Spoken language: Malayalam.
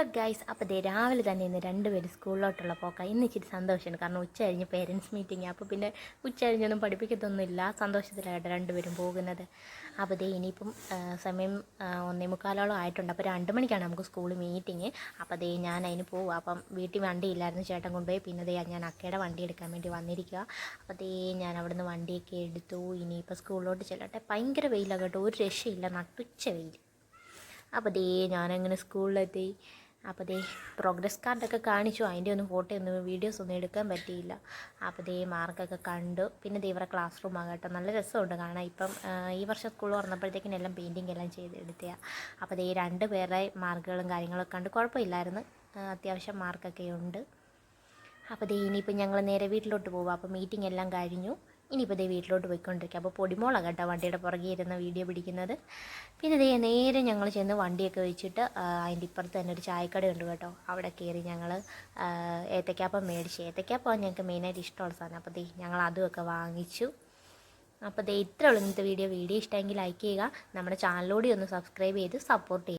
ഹലോ ഗൈസ് അപ്പോൾ ദേ രാവിലെ തന്നെ ഇന്ന് രണ്ടുപേരും സ്കൂളിലോട്ടുള്ള പോക്ക. ഇന്ന് ഇച്ചിരി സന്തോഷമാണ് കാരണം ഉച്ച കഴിഞ്ഞ് പേരൻസ് മീറ്റിംഗ് അപ്പോൾ പിന്നെ ഉച്ച കഴിഞ്ഞൊന്നും പഠിപ്പിക്കത്തൊന്നുമില്ല. സന്തോഷത്തിലായിട്ട് രണ്ടുപേരും പോകുന്നത്. അപ്പോൾ ദേ ഇനിയിപ്പം സമയം ഒന്നേ മുക്കാലോളം ആയിട്ടുണ്ട്. അപ്പോൾ രണ്ട് മണിക്കാണ് നമുക്ക് സ്കൂൾ മീറ്റിംഗ് അപ്പോൾ ദേ ഞാൻ അതിന് പോകും അപ്പം വീട്ടിൽ വണ്ടി ഇല്ലായിരുന്നു ചേട്ടൻ കൊണ്ടുപോയി. പിന്നെ ദേ ഞാൻ അക്കയുടെ വണ്ടി എടുക്കാൻ വേണ്ടി വന്നിരിക്കുക അപ്പോൾ ദേ ഞാൻ അവിടെ നിന്ന് വണ്ടിയൊക്കെ എടുത്തു. ഇനിയിപ്പോൾ സ്കൂളിലോട്ട് ചെല്ലട്ടെ. ഭയങ്കര വെയിലാണ് കേട്ടോ. ഒരു രക്ഷയില്ല. നട്ടുച്ച വെയിൽ അപ്പോൾ ദേ ഞാനങ്ങനെ സ്കൂളിലെത്തി. അപ്പോൾ ദേ പ്രോഗ്രസ് കാർഡൊക്കെ കാണിച്ചു. അതിന്റെ ഒന്നും ഫോട്ടോ ഒന്നും വീഡിയോസ് ഒന്നും എടുക്കാൻ പറ്റിയില്ല. അപ്പോൾ ദേ മാർക്കൊക്കെ കണ്ടു. പിന്നെ ദേ ക്ലാസ് റൂമാണ് കേട്ടോ. നല്ല രസമുണ്ട് കാണാൻ. ഇപ്പം ഈ വർഷം സ്കൂൾ തുറന്നപ്പോഴത്തേക്കിനും എല്ലാം പെയിന്റിങ് എല്ലാം ചെയ്തെടുത്തതാണ് അപ്പോൾ ദേ രണ്ട് പേരുടെ മാർക്കുകളും കാര്യങ്ങളൊക്കെ കണ്ട്. കുഴപ്പമില്ലായിരുന്നു. അത്യാവശ്യം മാർക്കൊക്കെ ഉണ്ട്. അപ്പോൾ ദേ ഇനിയിപ്പോൾ ഞങ്ങൾ നേരെ വീട്ടിലോട്ട് പോവാം. അപ്പോൾ മീറ്റിംഗ് എല്ലാം കഴിഞ്ഞു. ഇനിയിപ്പോൾ ദേ വീട്ടിലോട്ട് പോയിക്കൊണ്ടിരിക്കുക അപ്പോൾ പൊടിമോളാണ് കേട്ടോ വണ്ടിയുടെ പുറകെ ഇരുന്ന വീഡിയോ പിടിക്കുന്നത്. പിന്നെ ദേ നേരെ ഞങ്ങൾ ചെന്ന് വണ്ടിയൊക്കെ വെച്ചിട്ട് അതിന്റെ ഇപ്പുറത്ത് തന്നെ ഒരു ചായക്കട ചായക്കടയുണ്ട് കേട്ടോ. അവിടെ കയറി ഞങ്ങൾ ഏത്തക്കാപ്പം മേടിച്ച്. ഏത്തക്കാപ്പം ഞങ്ങൾക്ക് മെയിനായിട്ട് ഇഷ്ടമുള്ള സാധനം. അപ്പോൾ ദേ ഞങ്ങൾ അതുമൊക്കെ വാങ്ങിച്ചു. അപ്പോൾ ദേ ഇത്രയുള്ളൂ ഇന്നത്തെ വീഡിയോ വീഡിയോ ഇഷ്ടമെങ്കിൽ ലൈക്ക് ചെയ്യുക. നമ്മുടെ ചാനലിലൂടെ ഒന്ന് സബ്സ്ക്രൈബ് ചെയ്ത് സപ്പോർട്ട് ചെയ്യുക.